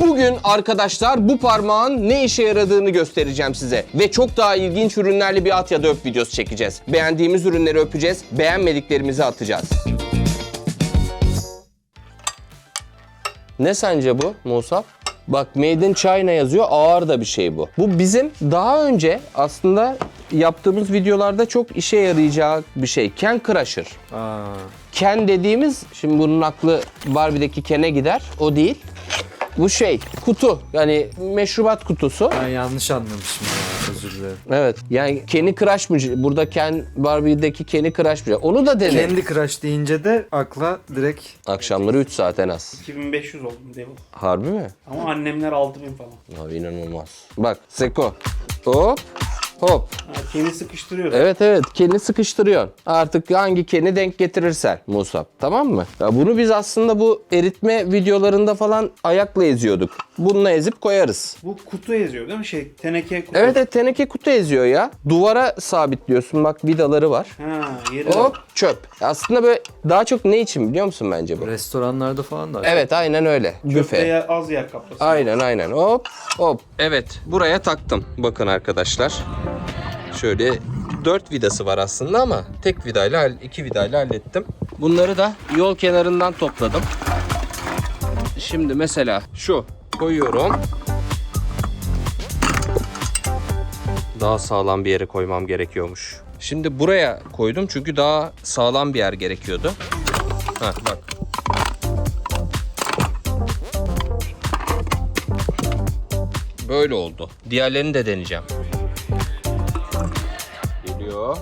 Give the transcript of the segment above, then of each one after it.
Bugün arkadaşlar bu parmağın ne işe yaradığını göstereceğim size. Ve çok daha ilginç ürünlerle bir at ya da öp videosu çekeceğiz. Beğendiğimiz ürünleri öpeceğiz, beğenmediklerimizi atacağız. Ne sence bu Musa? Bak Made in China yazıyor. Ağır da bir şey bu. Bu bizim daha önce aslında yaptığımız videolarda çok işe yarayacak bir şey. Ken Crusher. Aa, Ken dediğimiz, şimdi bunun aklı Barbie'deki Ken'e gider. O değil. Bu şey, kutu. Yani meşrubat kutusu. ben yanlış anlamışım ya. Özür dilerim. Evet. Yani Ken'i crush mı? Burada Ken, Barbie'deki Ken'i crush mı? Onu da dene. Candy Crush deyince de akla direkt Akşamları 3 saat en az. 2500 oldum Devil. Harbi mi? Ama annemler 6000 falan. Abi inanılmaz. Bak Seko. Hop. Hop. Ha, kendi sıkıştırıyor. Evet evet Ken'i sıkıştırıyorsun. Artık hangi Ken'i denk getirirsen Musab. Tamam mı? Ya bunu biz aslında bu eritme videolarında falan ayakla eziyorduk. Bununla ezip koyarız. Bu kutu eziyor değil mi? Şey teneke kutu. Evet evet teneke kutu eziyor ya. Duvara sabitliyorsun bak vidaları var. Ha yeri Hop çöp. Aslında böyle daha çok ne için biliyor musun bence bu? restoranlarda falan da. Evet aynen öyle. Büfe. Az yer kaplasın. Aynen aynen hop hop. Evet buraya taktım. Bakın arkadaşlar. Şöyle 4 vidası var aslında ama tek vidayla iki vidayla hallettim. Bunları da yol kenarından topladım. Şimdi mesela şu koyuyorum. Daha sağlam bir yere koymam gerekiyormuş. Şimdi buraya koydum çünkü daha sağlam bir yer gerekiyordu. Ha bak. Böyle oldu. Diğerlerini de deneyeceğim. Geliyor.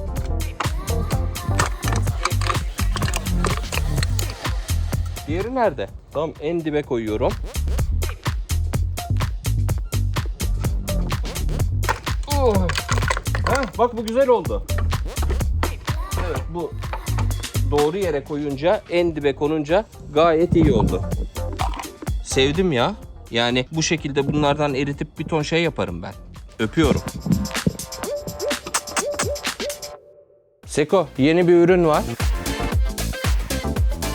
Diğeri nerede? Tamam en dibe koyuyorum. Oh. Heh, bak bu güzel oldu. Evet bu doğru yere koyunca en dibe konunca gayet iyi oldu. Sevdim ya. Yani bu şekilde bunlardan eritip bir ton şey yaparım ben. Öpüyorum. Seko yeni bir ürün var.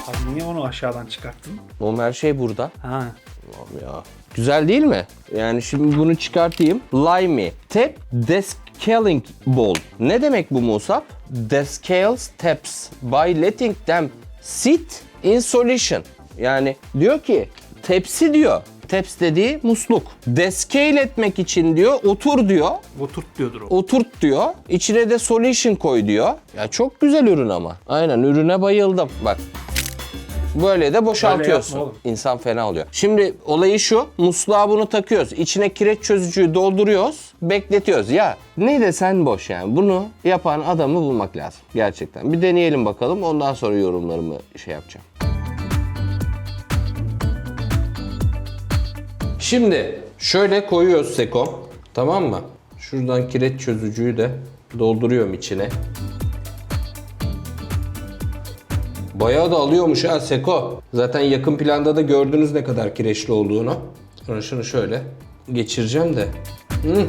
Abi niye onu aşağıdan çıkarttın? Oğlum her şey burada. Ha. Allah'ım ya. Güzel değil mi? Yani şimdi bunu çıkartayım. Limey. Tap Descaling Ball. Ne demek bu Musab? Descales taps by letting them sit in solution. Yani diyor ki tepsi diyor. Taps dediği musluk. Descale etmek için diyor otur diyor. Oturt diyordur o. Oturt diyor. İçine de solution koy diyor. Ya çok güzel ürün ama. Aynen ürüne bayıldım. Bak. Böyle de boşaltıyorsun. oğlum. İnsan fena oluyor. Şimdi olayı şu. Musluğa bunu takıyoruz. İçine kireç çözücüyü dolduruyoruz. Bekletiyoruz. Ya ne desen boş yani. Bunu yapan adamı bulmak lazım. Gerçekten. Bir deneyelim bakalım. Ondan sonra yorumlarımı şey yapacağım. Şimdi şöyle koyuyoruz Seko. Tamam mı? Şuradan kireç çözücüyü de dolduruyorum içine. Bayağı da alıyormuş ha Seko. Zaten yakın planda da gördünüz ne kadar kireçli olduğunu. Sonra şunu şöyle geçireceğim de. Hı.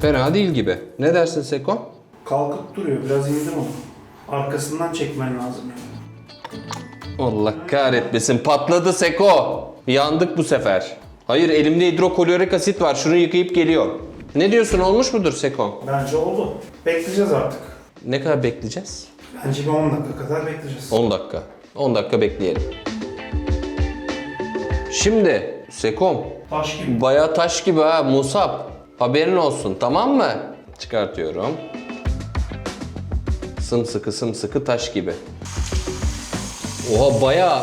Fena değil gibi. Ne dersin Seko? Kalkıp duruyor. Biraz indir onu. Arkasından çekmen lazım. Allah kahretmesin patladı Seko. Yandık bu sefer. Hayır elimde hidroklorik asit var. Şunu yıkayıp geliyorum. Ne diyorsun olmuş mudur Seko? Bence oldu. Bekleyeceğiz artık. Ne kadar bekleyeceğiz? Bence bir 10 dakika kadar bekleyeceğiz. 10 dakika. 10 dakika bekleyelim. Şimdi Sekom Taş gibi. Bayağı taş gibi ha Musab. Haberin olsun tamam mı? Çıkartıyorum. Sımsıkı sımsıkı taş gibi. Oha bayağı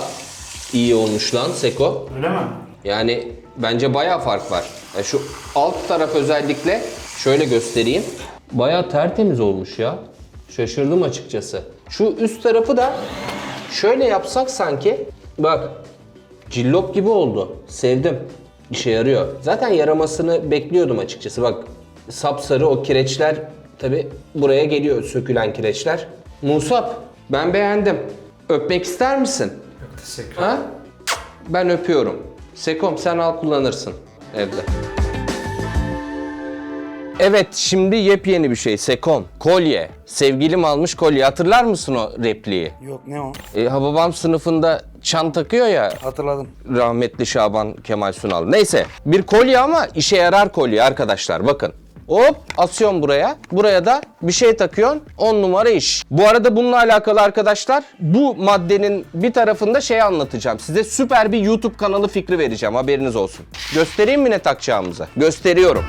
iyi olmuş lan Seko. Öyle mi? Yani bence bayağı fark var. Ya şu alt taraf özellikle şöyle göstereyim. Bayağı tertemiz olmuş ya. Şaşırdım açıkçası. Şu üst tarafı da şöyle yapsak sanki. Bak cillop gibi oldu. Sevdim. İşe yarıyor. Zaten yaramasını bekliyordum açıkçası. Bak sapsarı o kireçler tabi buraya geliyor sökülen kireçler. Musab ben beğendim. Öpmek ister misin? Yok teşekkür Ha? Ben öpüyorum. Sekom sen al kullanırsın evde. Evet şimdi yepyeni bir şey Sekom. Kolye. Sevgilim almış kolye. Hatırlar mısın o repliği? Yok ne o? E, Hababam sınıfında çan takıyor ya Hatırladım. rahmetli Şaban Kemal Sunal. Neyse bir kolye ama işe yarar kolye arkadaşlar bakın. Hop asıyorsun buraya. Buraya da bir şey takıyorsun. 10 numara iş. Bu arada bununla alakalı arkadaşlar bu maddenin bir tarafında şey anlatacağım. Size süper bir YouTube kanalı fikri vereceğim. Haberiniz olsun. Göstereyim mi ne takacağımızı? Gösteriyorum.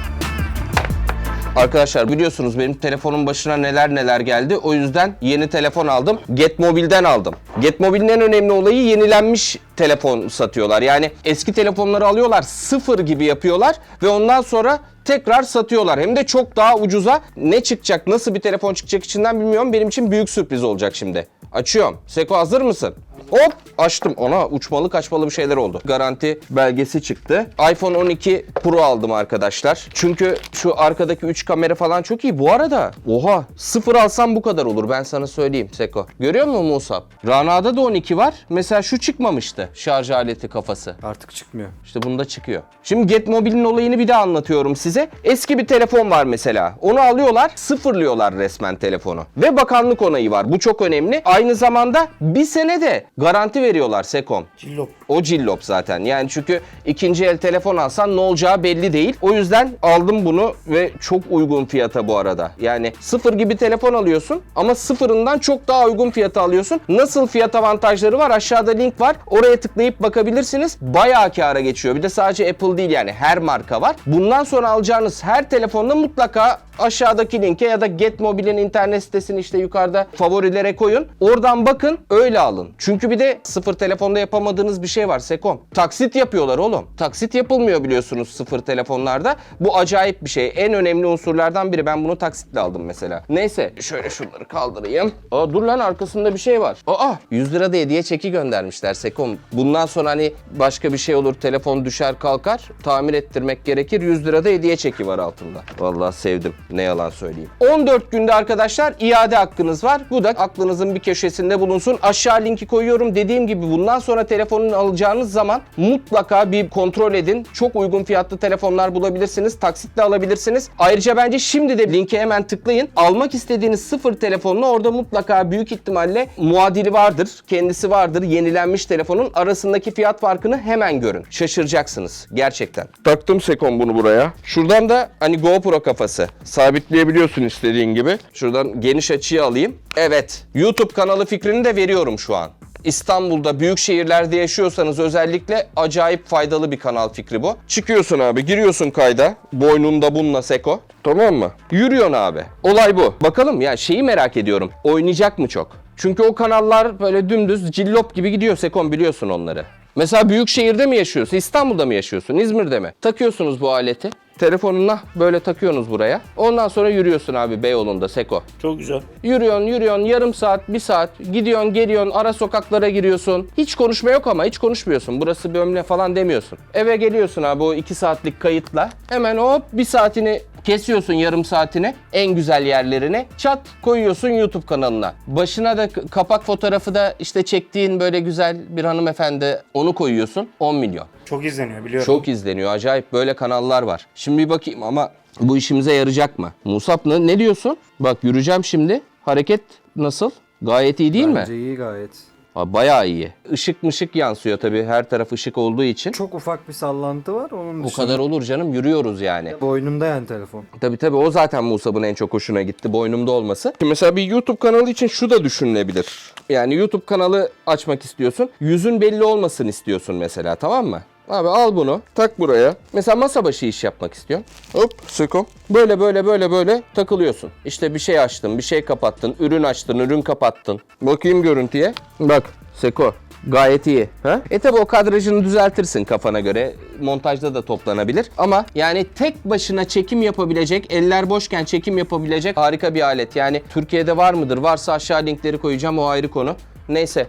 Arkadaşlar biliyorsunuz benim telefonun başına neler neler geldi. O yüzden yeni telefon aldım. Getmobil'den aldım. Getmobil'in en önemli olayı yenilenmiş telefon satıyorlar. Yani eski telefonları alıyorlar sıfır gibi yapıyorlar ve ondan sonra tekrar satıyorlar. Hem de çok daha ucuza. Ne çıkacak, nasıl bir telefon çıkacak içinden bilmiyorum. Benim için büyük sürpriz olacak şimdi. Açıyorum. Seko hazır mısın? Hop açtım. Ona uçmalı kaçmalı bir şeyler oldu. Garanti belgesi çıktı. iPhone 12 Pro aldım arkadaşlar. Çünkü şu arkadaki 3 kamera falan çok iyi. Bu arada oha sıfır alsam bu kadar olur ben sana söyleyeyim Seko. Görüyor musun Musab? Rana'da da 12 var. Mesela şu çıkmamıştı. Şarj aleti kafası. Artık çıkmıyor. İşte bunda çıkıyor. Şimdi Get Mobile'in olayını bir daha anlatıyorum size. Eski bir telefon var mesela. Onu alıyorlar, sıfırlıyorlar resmen telefonu. Ve bakanlık onayı var. Bu çok önemli. Aynı zamanda bir sene de garanti veriyorlar Sekom. Cillop. O cillop zaten. Yani çünkü ikinci el telefon alsan ne olacağı belli değil. O yüzden aldım bunu ve çok uygun fiyata bu arada. Yani sıfır gibi telefon alıyorsun ama sıfırından çok daha uygun fiyata alıyorsun. Nasıl fiyat avantajları var? Aşağıda link var. Oraya tıklayıp bakabilirsiniz. Bayağı kâra geçiyor. Bir de sadece Apple değil yani her marka var. Bundan sonra alacağınız her telefonda mutlaka aşağıdaki linke ya da Get Mobile'in internet sitesini işte yukarıda favorilere koyun. Oradan bakın öyle alın. Çünkü bir de sıfır telefonda yapamadığınız bir şey var Sekom. Taksit yapıyorlar oğlum. Taksit yapılmıyor biliyorsunuz sıfır telefonlarda. Bu acayip bir şey. En önemli unsurlardan biri. Ben bunu taksitle aldım mesela. Neyse şöyle şunları kaldırayım. Aa dur lan arkasında bir şey var. Aa 100 lira da hediye çeki göndermişler Sekom. Bundan sonra hani başka bir şey olur telefon düşer kalkar tamir ettirmek gerekir. 100 lira da hediye çeki var altında. Vallahi sevdim. Ne yalan söyleyeyim. 14 günde arkadaşlar iade hakkınız var. Bu da aklınızın bir köşesinde bulunsun. Aşağı linki koyuyorum. Dediğim gibi bundan sonra telefonunu alacağınız zaman mutlaka bir kontrol edin. Çok uygun fiyatlı telefonlar bulabilirsiniz. Taksitle alabilirsiniz. Ayrıca bence şimdi de linke hemen tıklayın. Almak istediğiniz sıfır telefonla orada mutlaka büyük ihtimalle muadili vardır. Kendisi vardır. Yenilenmiş telefonun arasındaki fiyat farkını hemen görün. Şaşıracaksınız gerçekten. Taktım Sekon bunu buraya. Şuradan da hani GoPro kafası. Sabitleyebiliyorsun istediğin gibi. Şuradan geniş açıyı alayım. Evet. YouTube kanalı fikrini de veriyorum şu an. İstanbul'da büyük şehirlerde yaşıyorsanız özellikle acayip faydalı bir kanal fikri bu. Çıkıyorsun abi, giriyorsun kayda. Boynunda bununla Seko. Tamam mı? Yürüyorsun abi. Olay bu. Bakalım ya şeyi merak ediyorum. Oynayacak mı çok? Çünkü o kanallar böyle dümdüz cillop gibi gidiyor Sekon biliyorsun onları. Mesela büyük şehirde mi yaşıyorsun? İstanbul'da mı yaşıyorsun? İzmir'de mi? Takıyorsunuz bu aleti. Telefonuna böyle takıyorsunuz buraya. Ondan sonra yürüyorsun abi Beyoğlu'nda Seko. Çok güzel. Yürüyorsun, yürüyorsun yarım saat, bir saat. Gidiyorsun, geliyorsun, ara sokaklara giriyorsun. Hiç konuşma yok ama hiç konuşmuyorsun. Burası bömle falan demiyorsun. Eve geliyorsun abi o iki saatlik kayıtla. Hemen hop bir saatini kesiyorsun yarım saatini en güzel yerlerini çat koyuyorsun YouTube kanalına. Başına da kapak fotoğrafı da işte çektiğin böyle güzel bir hanımefendi onu koyuyorsun 10 milyon. Çok izleniyor biliyorum. Çok izleniyor acayip böyle kanallar var. Şimdi bir bakayım ama bu işimize yarayacak mı? Musab ne, ne diyorsun? Bak yürüyeceğim şimdi. Hareket nasıl? Gayet iyi değil mi? Bence iyi gayet. Ha, bayağı iyi. Işık mışık yansıyor tabii her taraf ışık olduğu için. Çok ufak bir sallantı var. Onun O dışında kadar olur canım yürüyoruz yani. boynumda yani telefon. Tabii tabii o zaten Musab'ın en çok hoşuna gitti boynumda olması. Şimdi mesela bir YouTube kanalı için şu da düşünülebilir. Yani YouTube kanalı açmak istiyorsun. Yüzün belli olmasın istiyorsun mesela tamam mı? Abi al bunu tak buraya. Mesela masa başı iş yapmak istiyorsun. Hop Seko. Böyle böyle böyle böyle takılıyorsun. İşte bir şey açtın, bir şey kapattın, ürün açtın, ürün kapattın. Bakayım görüntüye. Bak Seko. Gayet iyi. Ha? E tabi o kadrajını düzeltirsin kafana göre. Montajda da toplanabilir. Ama yani tek başına çekim yapabilecek, eller boşken çekim yapabilecek harika bir alet. Yani Türkiye'de var mıdır? Varsa aşağı linkleri koyacağım o ayrı konu. Neyse.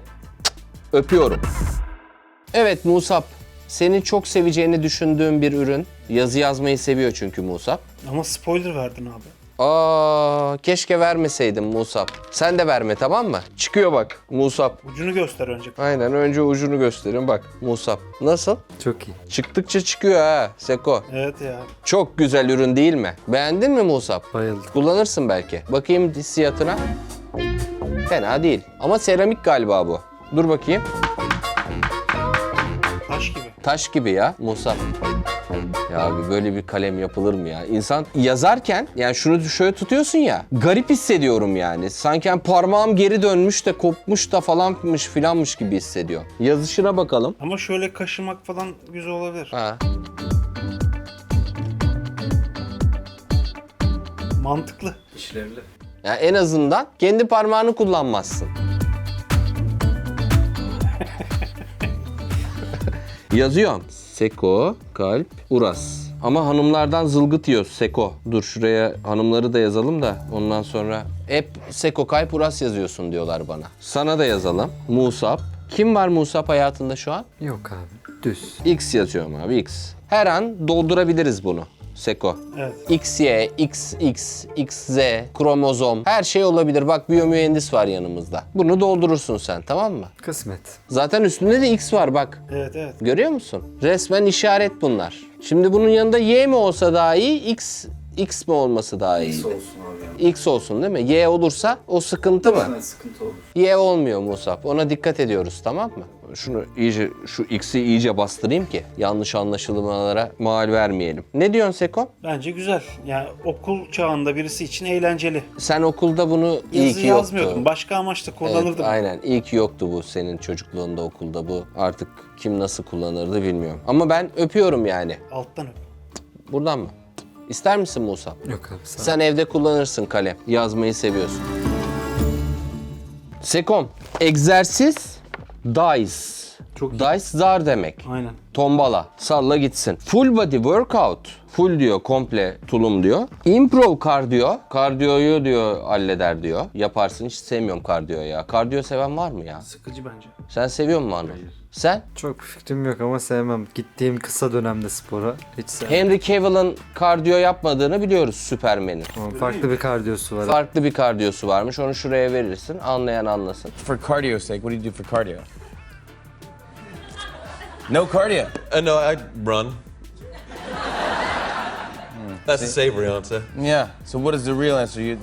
Öpüyorum. Evet Musab. Senin çok seveceğini düşündüğüm bir ürün. Yazı yazmayı seviyor çünkü Musab. Ama spoiler verdin abi. Aa, keşke vermeseydim Musab. Sen de verme tamam mı? Çıkıyor bak Musab. Ucunu göster önce. Aynen önce ucunu gösterin bak Musab. Nasıl? Çok iyi. Çıktıkça çıkıyor ha Seko. Evet ya. Çok güzel ürün değil mi? Beğendin mi Musab? Bayıldım. Kullanırsın belki. Bakayım hissiyatına. Fena değil. Ama seramik galiba bu. Dur bakayım. Taş gibi ya Musab. Ya abi böyle bir kalem yapılır mı ya? İnsan yazarken yani şunu şöyle tutuyorsun ya garip hissediyorum yani. Sanki yani parmağım geri dönmüş de kopmuş da falanmış filanmış gibi hissediyor. Yazışına bakalım. Ama şöyle kaşımak falan güzel olabilir. Ha. Mantıklı. İşlevli. Ya en azından kendi parmağını kullanmazsın. Yazıyorum. Seko, kalp, Uras. Ama hanımlardan zılgıt yiyoruz Seko. Dur şuraya hanımları da yazalım da ondan sonra hep Seko, kalp, Uras yazıyorsun diyorlar bana. Sana da yazalım. Musab. Kim var Musab hayatında şu an? Yok abi. Düz. X yazıyorum abi X. Her an doldurabiliriz bunu. Seko. Evet. XY, XX, XZ, kromozom her şey olabilir. Bak biyomühendis var yanımızda. Bunu doldurursun sen tamam mı? Kısmet. Zaten üstünde de X var bak. Evet evet. Görüyor musun? Resmen işaret bunlar. Şimdi bunun yanında Y mi olsa daha iyi, X X mi olması daha iyi? olsun abi. X olsun değil mi? Y olursa o sıkıntı mı? sıkıntı olur. Y olmuyor Musab. Ona dikkat ediyoruz tamam mı? Şunu iyice şu X'i iyice bastırayım ki yanlış anlaşılmalara mal vermeyelim. Ne diyorsun Seko? Bence güzel. Yani okul çağında birisi için eğlenceli. Sen okulda bunu iyi Yazı ki yazmıyordum. yoktu. Başka amaçla Evet, kullanırdım. aynen. İyi ki yoktu bu senin çocukluğunda okulda bu. Artık kim nasıl kullanırdı bilmiyorum. Ama ben öpüyorum yani. Alttan öp. Buradan mı? İster misin Musa? Yok abi sağ ol. Sen evde kullanırsın kalem. Yazmayı seviyorsun. Sekom. Egzersiz dice. Çok iyi. Dice zar demek. Aynen. Tombala. Salla gitsin. Full body workout. Full diyor komple tulum diyor. Improv kardiyo. Kardiyoyu diyor halleder diyor. Yaparsın hiç sevmiyorum kardiyo ya. Kardiyo seven var mı ya? Sıkıcı bence. Sen seviyor musun Anıl? Sen? Çok bir fikrim yok ama sevmem. Gittiğim kısa dönemde spora hiç sevmem. Henry Cavill'ın kardiyo yapmadığını biliyoruz Superman'in. Ama farklı bir kardiyosu var. Farklı bir kardiyosu varmış. Onu şuraya verirsin. Anlayan anlasın. For cardio's sake, what do you do for cardio? No cardio. Uh, no, I run. That's the savory answer. Yeah. So what is the real answer? You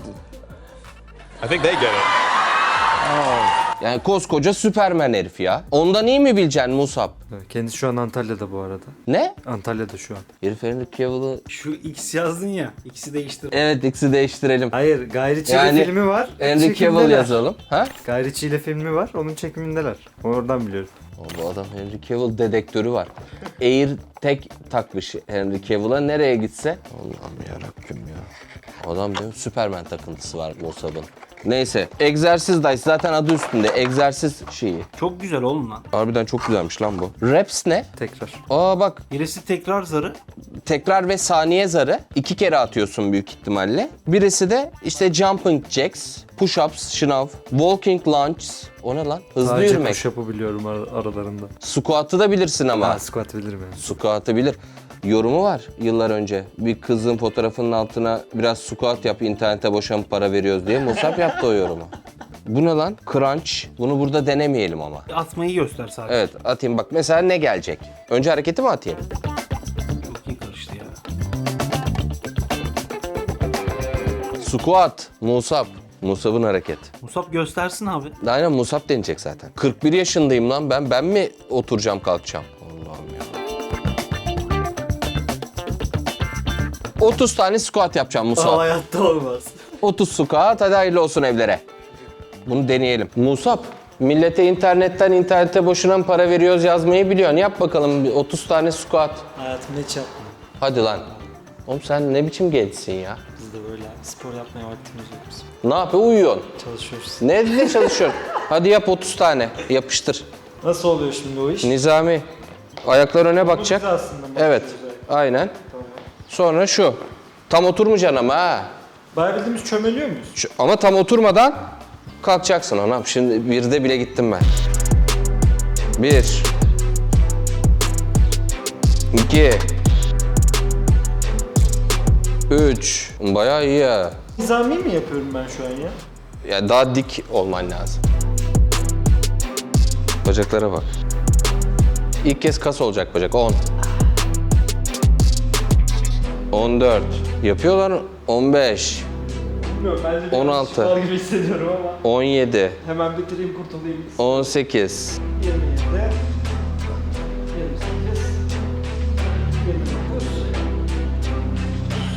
I think they get it. Yani koskoca Superman herif ya. Ondan iyi mi bileceksin Musab? Kendisi şu an Antalya'da bu arada. Ne? Antalya'da şu an. Herif Henry Cavill'ı... Şu X yazdın ya. X'i değiştir. Evet ikisi değiştirelim. Hayır, Gayri Çiğli Yani filmi var. Henry Cavill çekimdeler. yazalım. Ha? Gayri Çiğli filmi var, onun çekimindeler. Oradan biliyorum. O, Bu adam Henry Cavill dedektörü var. Air tek takmış Henry Cavill'a nereye gitse. Allah'ım yarabbim ya. Adam benim Superman takıntısı var Musab'ın. Neyse. Egzersiz dice zaten adı üstünde. Egzersiz şeyi. Çok güzel oğlum lan. Harbiden çok güzelmiş lan bu. Reps ne? Tekrar. Aa bak Birisi tekrar zarı. tekrar ve saniye zarı iki kere atıyorsun büyük ihtimalle. Birisi de işte jumping jacks, push-ups, şınav, walking lunges. O ne lan? Hızlı Sadece yürümek. push-up'ı biliyorum ar- aralarında. Squat'ı da bilirsin ama. Ha, squat bilirim yani. Squat'ı bilir. Yorumu var yıllar önce. Bir kızın fotoğrafının altına biraz squat yap internete boşanıp para veriyoruz diye Musab yaptı o yorumu. Bu ne lan? Crunch. Bunu burada denemeyelim ama. Atmayı göster sadece. Evet atayım bak mesela ne gelecek? Önce hareketi mi atayım? Çok iyi karıştı ya. Squat. Musab. Musab'ın hareketi. Musab göstersin abi. Aynen Musab deneyecek zaten. 41 yaşındayım lan ben. Ben mi oturacağım kalkacağım? Allah'ım ya. 30 tane squat yapacağım Musab. hayatta olmaz. 30 squat hadi hayırlı olsun evlere. Bunu deneyelim. Musab millete internetten internete boşuna mı para veriyoruz yazmayı biliyorsun. Yap bakalım bir 30 tane squat. Hayatımda hiç yapmadım. Hadi lan. Oğlum sen ne biçim gençsin ya? Biz de böyle spor yapmaya vaktimiz yok bizim. Ne yapıyor? Uyuyorsun. Çalışıyoruz. Ne ne çalışıyorsun? Hadi yap 30 tane. Yapıştır. Nasıl oluyor şimdi o iş? Nizami. Ayaklar öne bakacak. güzel aslında, Evet. Aynen. Sonra şu. Tam oturmayacaksın ama ha. Bayağı bildiğimiz çömeliyor muyuz? Şu- ama tam oturmadan kalkacaksın ona. Şimdi birde bile gittim ben. Bir. İki. Üç. Bayağı iyi ya. Nizami mi yapıyorum ben şu an ya? Ya daha dik olman lazım. Bacaklara bak. İlk kez kas olacak bacak. 10. 14. Yapıyorlar. 15. Bilmiyorum bence 16. şıklar gibi hissediyorum ama 17. hemen bitireyim kurtulayım. 18. 27.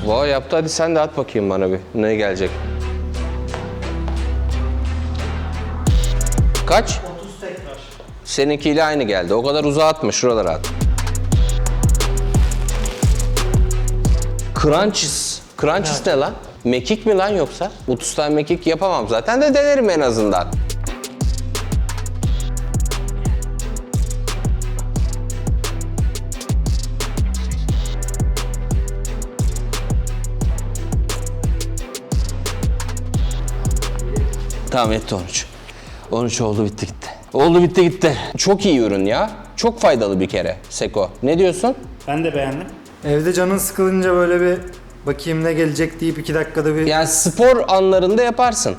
Vay yaptı hadi sen de at bakayım bana bir. Ne gelecek? Kaç? 30 tekrar. Seninkiyle aynı geldi. O kadar uzağa atma şuralara at. Crunches. Crunches ne lan? Mekik mi lan yoksa? 30 tane mekik yapamam zaten de denerim en azından. Tamam etti 13. 13 oldu bitti gitti. Oldu bitti gitti. Çok iyi ürün ya. Çok faydalı bir kere Seko. Ne diyorsun? Ben de beğendim. Evde canın sıkılınca böyle bir bakayım ne gelecek deyip iki dakikada bir Yani spor anlarında yaparsın.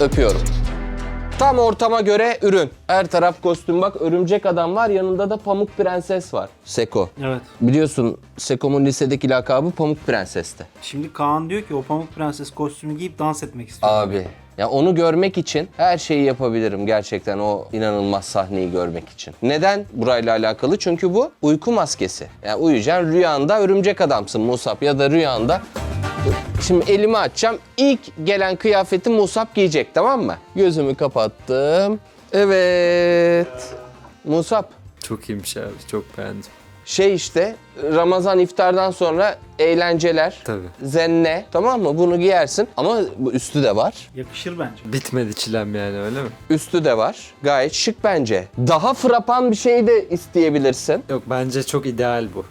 Öpüyorum. Tam ortama göre ürün. Her taraf kostüm bak örümcek adam var yanında da pamuk prenses var. Seko. Evet. Biliyorsun Seko'nun lisedeki lakabı pamuk prensesti. Şimdi Kaan diyor ki o Pamuk Prenses kostümü giyip dans etmek istiyor. Abi ya onu görmek için her şeyi yapabilirim gerçekten o inanılmaz sahneyi görmek için. Neden burayla alakalı? Çünkü bu uyku maskesi. Yani uyuyacaksın rüyanda örümcek adamsın Musab ya da rüyanda Şimdi elimi açacağım. İlk gelen kıyafeti Musab giyecek tamam mı? Gözümü kapattım. Evet. Musab. çok iyiymiş abi çok beğendim. Şey işte Ramazan iftardan sonra eğlenceler. Tabii. Zenne tamam mı? Bunu giyersin ama bu üstü de var. Yakışır bence. Bitmedi çilem yani öyle mi? Üstü de var. Gayet şık bence. Daha frapan bir şey de isteyebilirsin. Yok bence çok ideal bu.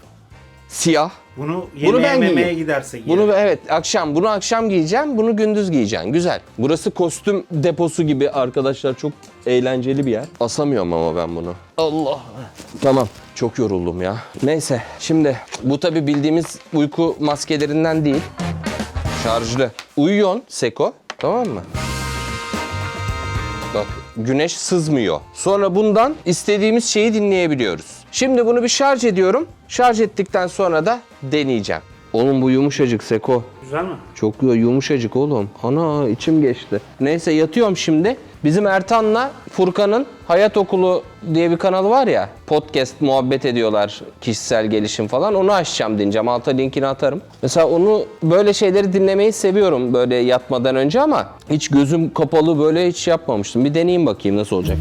Siyah. Bunu yemeğe ben memeye giyeyim. gidersek Bunu evet akşam bunu akşam giyeceğim. Bunu gündüz giyeceksin. Güzel. Burası kostüm deposu gibi arkadaşlar çok eğlenceli bir yer. Asamıyorum ama ben bunu. Allah. Tamam. Çok yoruldum ya. Neyse. Şimdi bu tabi bildiğimiz uyku maskelerinden değil. Şarjlı. Uyuyorsun Seko. Tamam mı? Bak güneş sızmıyor. Sonra bundan istediğimiz şeyi dinleyebiliyoruz. Şimdi bunu bir şarj ediyorum. Şarj ettikten sonra da deneyeceğim. Oğlum bu yumuşacık Seko. Güzel mi? Çok yumuşacık oğlum. Ana içim geçti. Neyse yatıyorum şimdi. Bizim Ertan'la Furkan'ın Hayat Okulu diye bir kanalı var ya. Podcast muhabbet ediyorlar. Kişisel gelişim falan. Onu açacağım dinleyeceğim. Alta linkini atarım. Mesela onu böyle şeyleri dinlemeyi seviyorum böyle yatmadan önce ama hiç gözüm kapalı böyle hiç yapmamıştım. Bir deneyeyim bakayım nasıl olacak.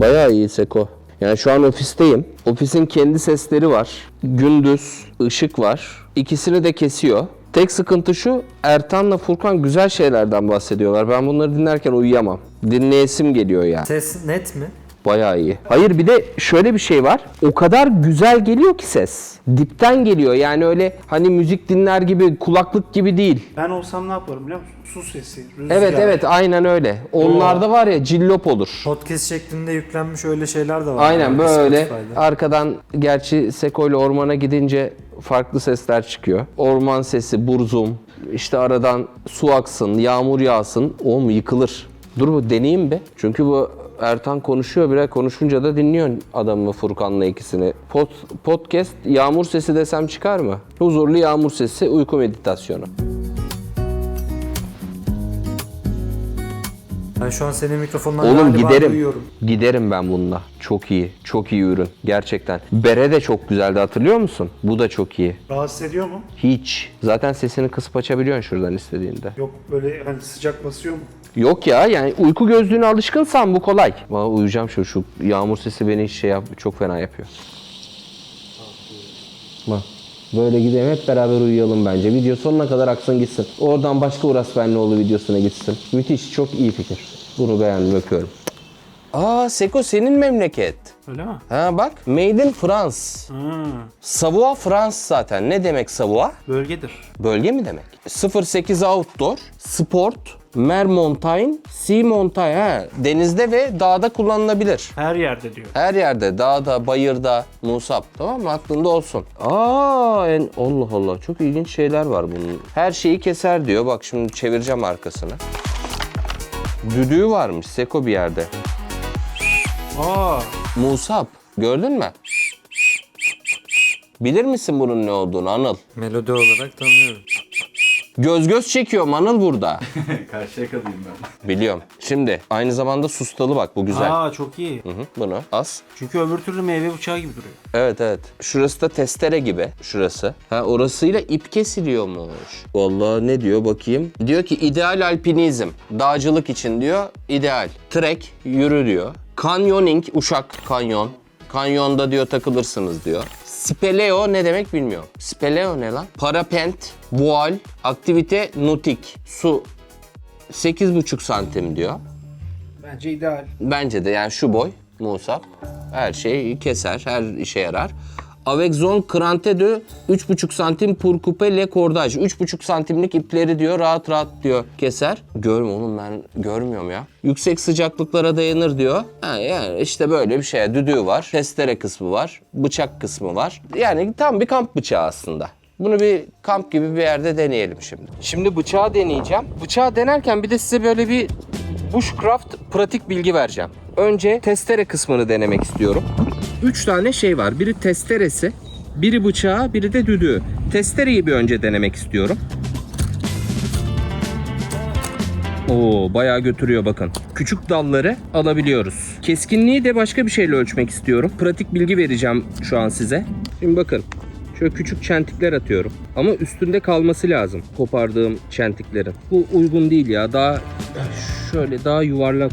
Bayağı iyi Seko. Yani şu an ofisteyim. Ofisin kendi sesleri var. Gündüz ışık var. İkisini de kesiyor. Tek sıkıntı şu, Ertan'la Furkan güzel şeylerden bahsediyorlar. Ben bunları dinlerken uyuyamam. Dinleyesim geliyor yani. Ses net mi? Bayağı iyi. Hayır bir de şöyle bir şey var. O kadar güzel geliyor ki ses. Dipten geliyor. Yani öyle hani müzik dinler gibi, kulaklık gibi değil. Ben olsam ne yaparım biliyor musun? Su sesi, rüzgar. Evet evet aynen öyle. Onlarda var ya cillop olur. Podcast şeklinde yüklenmiş öyle şeyler de var. Aynen Yani böyle Spotify'da. arkadan gerçi Seko ile ormana gidince farklı sesler çıkıyor. Orman sesi, burzum, işte aradan su aksın, yağmur yağsın. Oğlum yıkılır. Dur bu deneyeyim be. Çünkü bu Ertan konuşuyor bire konuşunca da dinliyorsun adamı Furkan'la ikisini. Pod, podcast yağmur sesi desem çıkar mı? Huzurlu yağmur sesi uyku meditasyonu. Ben şu an senin mikrofondan Oğlum galiba giderim. duyuyorum. Giderim ben bununla. Çok iyi. Çok iyi ürün. Gerçekten. Bere de çok güzeldi hatırlıyor musun? Bu da çok iyi. Rahatsız ediyor mu? Hiç. Zaten sesini kısıp açabiliyorsun şuradan istediğinde. Yok böyle hani sıcak basıyor mu? Yok ya yani uyku gözlüğüne alışkınsan bu kolay. Valla uyuyacağım şu şu yağmur sesi beni şey yap çok fena yapıyor. Bak böyle gidelim hep beraber uyuyalım bence. Video sonuna kadar aksın gitsin. Oradan başka Uras Benlioğlu videosuna gitsin. Müthiş çok iyi fikir. Bunu beğendim öpüyorum. Aa Seko senin memleket. Öyle mi? Ha bak Made in France. Ha, Savoie France zaten. Ne demek Savoie? bölgedir. Bölge mi demek? 08 Outdoor, Sport, Mer Mountain, Sea Mountain. Ha, denizde ve dağda kullanılabilir. Her yerde diyor. Her yerde, dağda, bayırda, musab. Tamam mı? Aklında olsun. Aa, en, Allah Allah. Çok ilginç şeyler var bunun. Her şeyi keser diyor. Bak şimdi çevireceğim arkasını. Düdüğü varmış Seko bir yerde. Aa, Musab. Gördün mü? Bilir misin bunun ne olduğunu Anıl? Melodi olarak tanıyorum. Göz göz çekiyor Anıl burada. Karşıya kalayım ben. Biliyorum. Şimdi aynı zamanda sustalı bak bu güzel. Aa çok iyi. Hı hı, bunu as. Çünkü öbür türlü meyve bıçağı gibi duruyor. Evet evet. Şurası da testere gibi. Şurası. Ha orasıyla ip kesiliyormuş. Vallahi ne diyor bakayım. Diyor ki ideal alpinizm. Dağcılık için diyor ideal. Trek yürü diyor. Canyoning uşak kanyon. Kanyonda diyor takılırsınız diyor. Speleo ne demek bilmiyorum. Speleo ne lan? Parapent, voal, aktivite nutik. Su 8,5 santim diyor. Bence ideal. Bence de yani şu boy Musab her şeyi keser, her işe yarar. Avec zone krante de 3,5 santim pour couper le cordage. 3,5 santimlik ipleri diyor rahat rahat diyor keser. Görmüyorum oğlum ben görmüyorum ya. Yüksek sıcaklıklara dayanır diyor. Ha, yani işte böyle bir şey. Düdüğü var, testere kısmı var, bıçak kısmı var. Yani tam bir kamp bıçağı aslında. Bunu bir kamp gibi bir yerde deneyelim şimdi. Şimdi bıçağı deneyeceğim. Bıçağı denerken bir de size böyle bir Bushcraft pratik bilgi vereceğim. Önce testere kısmını denemek istiyorum. Üç tane şey var. Biri testeresi, biri bıçağı, biri de düdüğü. Testereyi bir önce denemek istiyorum. Oo bayağı götürüyor bakın. Küçük dalları alabiliyoruz. Keskinliği de başka bir şeyle ölçmek istiyorum. Pratik bilgi vereceğim şu an size. Şimdi bakın. Şöyle küçük çentikler atıyorum. Ama üstünde kalması lazım kopardığım çentiklerin. Bu uygun değil ya. Daha şöyle daha yuvarlak.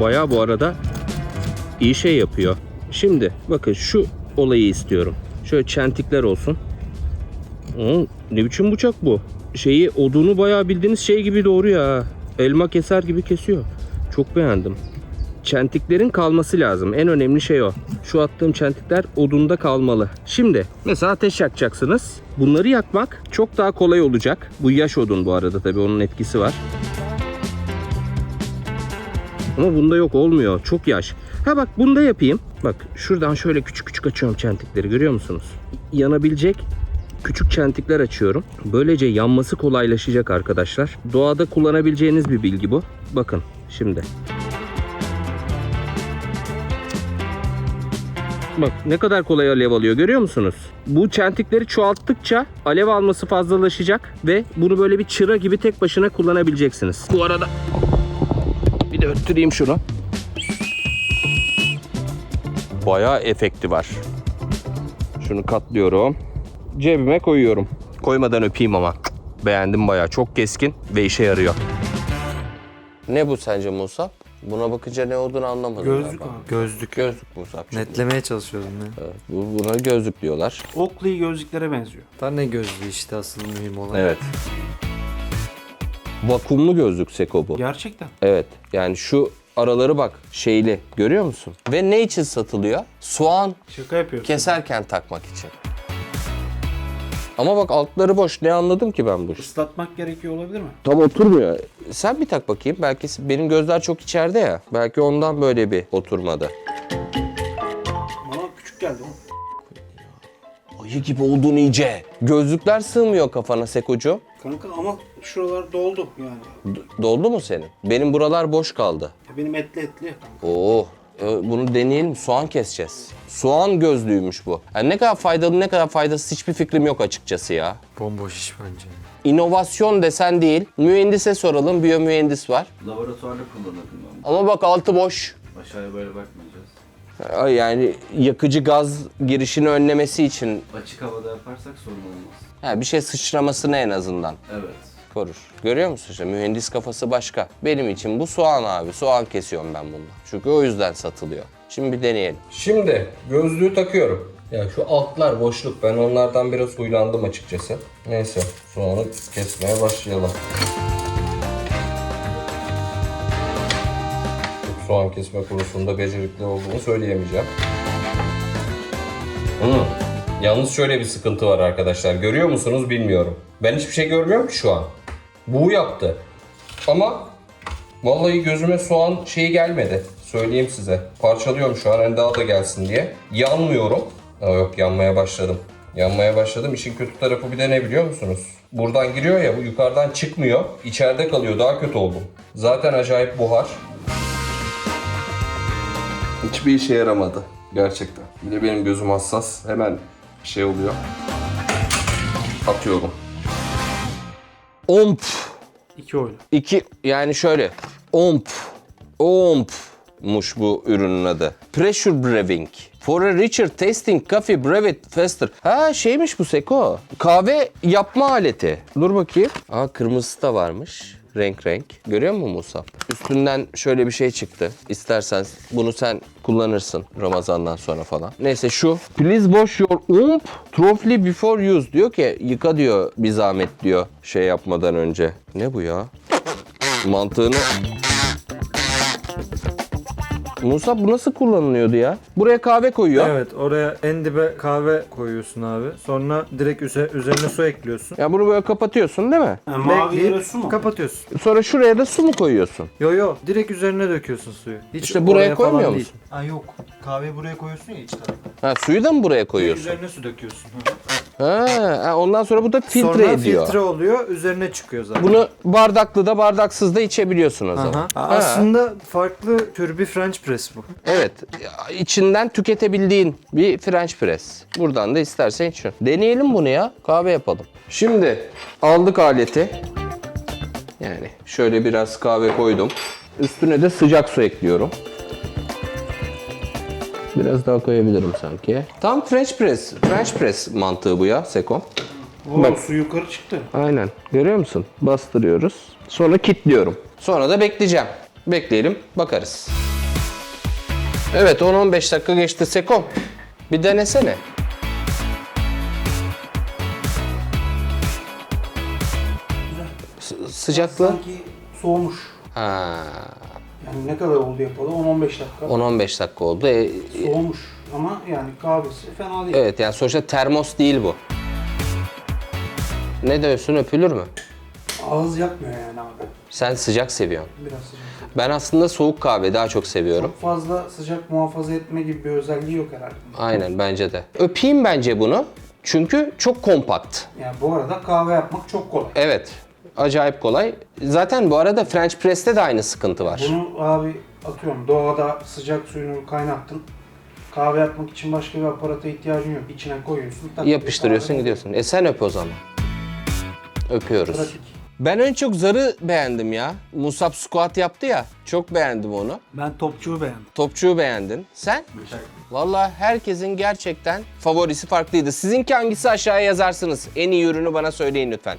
Bayağı bu arada iyi şey yapıyor. Şimdi bakın şu olayı istiyorum. Şöyle çentikler olsun. Hı, ne biçim bıçak bu? Şeyi odunu bayağı bildiğiniz şey gibi doğruyor ha. Elma keser gibi kesiyor. Çok beğendim. Çentiklerin kalması lazım. En önemli şey o. Şu attığım çentikler odunda kalmalı. Şimdi mesela ateş yakacaksınız. Bunları yakmak çok daha kolay olacak. Bu yaş odun bu arada tabii onun etkisi var. Ama bunda yok olmuyor. Çok yaş. Ha bak bunda yapayım. Bak şuradan şöyle küçük küçük açıyorum çentikleri görüyor musunuz? Yanabilecek küçük çentikler açıyorum. Böylece yanması kolaylaşacak arkadaşlar. Doğada kullanabileceğiniz bir bilgi bu. Bakın şimdi. Bak ne kadar kolay alev alıyor görüyor musunuz? Bu çentikleri çoğalttıkça alev alması fazlalaşacak ve bunu böyle bir çıra gibi tek başına kullanabileceksiniz. Bu arada bir de öttüreyim şunu. Bayağı efekti var. Şunu katlıyorum. Cebime koyuyorum. Koymadan öpeyim ama. Beğendim bayağı. Çok keskin ve işe yarıyor. Ne bu sence Musa? Buna bakınca ne olduğunu anlamadım. Gözlük galiba. abi. Gözlük. Gözlük Musa. Netlemeye çalışıyordum ya. Evet, bu, buna gözlük diyorlar. Oakley gözlüklere benziyor. Daha ne gözlüğü işte asıl mühim olan. Evet. Vakumlu gözlük Seko bu. Gerçekten. Evet. Yani şu araları bak şeyli. Görüyor musun? Ve ne için satılıyor? Soğan Şaka yapıyorsun. keserken takmak için. Ama bak altları boş. Ne anladım ki ben bu işi? Islatmak gerekiyor olabilir mi? Tam oturmuyor. Sen bir tak bakayım. Belki benim gözler çok içeride ya. Belki ondan böyle bir oturmadı. Bana küçük geldi o. Ayı gibi oldun iyice. Gözlükler sığmıyor kafana Sekocu. Kanka ama şuralar doldu yani. D- doldu mu senin? Benim buralar boş kaldı. Ya benim etli etli. Oo, e, bunu deneyelim. Soğan keseceğiz. Soğan gözlüğüymüş bu. Yani ne kadar faydalı ne kadar faydasız hiçbir fikrim yok açıkçası ya. Bomboş iş bence. İnovasyon desen değil. Mühendise soralım. Biyomühendis var. Laboratuvarda kullanırdım ben. Ama bak altı boş. Aşağıya böyle bakmayacağız. Ay, Yani yakıcı gaz girişini önlemesi için Açık havada yaparsak sorun olmaz. ha, bir şey sıçramasını en azından Evet. Korur. Görüyor musun işte mühendis kafası başka. Benim için bu soğan abi. Soğan kesiyorum ben bununla. Çünkü o yüzden satılıyor. Şimdi bir deneyelim. Şimdi gözlüğü takıyorum. Ya şu altlar boşluk. Ben onlardan biraz huylandım açıkçası. Neyse soğanı kesmeye başlayalım. Soğan kesme konusunda becerikli olduğumu söyleyemeyeceğim. Hmm. Yalnız şöyle bir sıkıntı var arkadaşlar. Görüyor musunuz bilmiyorum. Ben hiçbir şey görmüyorum ki şu an. Bu yaptı. Ama vallahi gözüme soğan şeyi gelmedi. Söyleyeyim size. Parçalıyorum şu an hani daha da gelsin diye. Yanmıyorum. Aa, yok yanmaya başladım. Yanmaya başladım. İşin kötü tarafı bir de ne biliyor musunuz? Buradan giriyor ya bu yukarıdan çıkmıyor. İçeride kalıyor. Daha kötü oldum. Zaten acayip buhar. Hiçbir işe yaramadı. Gerçekten. Bir de benim gözüm hassas. Hemen şey oluyor. Atıyorum. Omp. İki oyla. İki yani şöyle. Omp. Omp'muş bu ürünün adı. Pressure Brewing. For a richer tasting coffee brew it faster. Ha şeymiş bu Seko. Kahve yapma aleti. Dur bakayım. Aa kırmızısı da varmış. Renk renk. Görüyor musun Musab? Üstünden şöyle bir şey çıktı. İstersen bunu sen kullanırsın Ramazan'dan sonra falan. Neyse şu. Please wash your ump thoroughly before use. Diyor ki yıka diyor bir zahmet diyor şey yapmadan önce. Ne bu ya? Mantığını... Musa bu nasıl kullanılıyordu ya? Buraya kahve koyuyor. Evet oraya en dibe kahve koyuyorsun abi. Sonra direkt üze- üzerine su ekliyorsun. Ya bunu böyle kapatıyorsun değil mi? Yani mavi yere su mu? kapatıyorsun. Sonra şuraya da su mu koyuyorsun? Yo yo direkt üzerine döküyorsun suyu. Hiç İşte buraya oraya falan koymuyor değil. musun? Ha yok. Kahveyi buraya koyuyorsun ya iç tarafa. Ha suyu da mı buraya koyuyorsun? Üzerine su döküyorsun. Ha, ha, ondan sonra bu da filtre Sonra ediyor. filtre oluyor üzerine çıkıyor zaten. Bunu bardaklı da bardaksız da içebiliyorsun o zaman. Aha. Ha. Aslında farklı tür bir French press bu. Evet. içinden tüketebildiğin bir French press. Buradan da istersen iç. Deneyelim bunu ya. Kahve yapalım. Şimdi aldık aleti. Yani şöyle biraz kahve koydum. Üstüne de sıcak su ekliyorum. Biraz daha koyabilirim sanki. Tam French press. French press mantığı bu ya Seko. Oo, Bak. su yukarı çıktı. Aynen. Görüyor musun? Bastırıyoruz. Sonra kilitliyorum. Sonra da bekleyeceğim. Bekleyelim, bakarız. Evet, 10-15 dakika geçti Seko. Bir denesene. S- sıcaklığı? Sanki soğumuş. Ha, Yani ne kadar oldu yapalı? 10-15 dakika. 10-15 dakika oldu. E, Soğumuş. Ama yani kahvesi fena değil. evet, yani sonuçta termos değil bu. Ne diyorsun, öpülür mü? Ağız yakmıyor yani abi. Sen sıcak seviyorsun. Biraz sıcak. Ben aslında soğuk kahve daha çok seviyorum. Çok fazla sıcak muhafaza etme gibi bir özelliği yok herhalde. Aynen bence de. Öpeyim bence bunu. Çünkü çok kompakt. Yani bu arada kahve yapmak çok kolay. Evet. Acayip kolay. Zaten bu arada French Press'te de aynı sıkıntı var. Bunu abi atıyorum doğada sıcak suyunu kaynattın. Kahve yapmak için başka bir aparata ihtiyacın yok. İçine koyuyorsun. tak diye Yapıştırıyorsun kahve gidiyorsun. E sen öp o zaman. Öpüyoruz. Pratik. Ben en çok zarı beğendim ya. Musab squat yaptı ya. Çok beğendim onu. Ben topçuyu beğendim. Topçuyu beğendin. Sen? Valla herkesin gerçekten favorisi farklıydı. Sizinki hangisi aşağıya yazarsınız. En iyi ürünü bana söyleyin lütfen.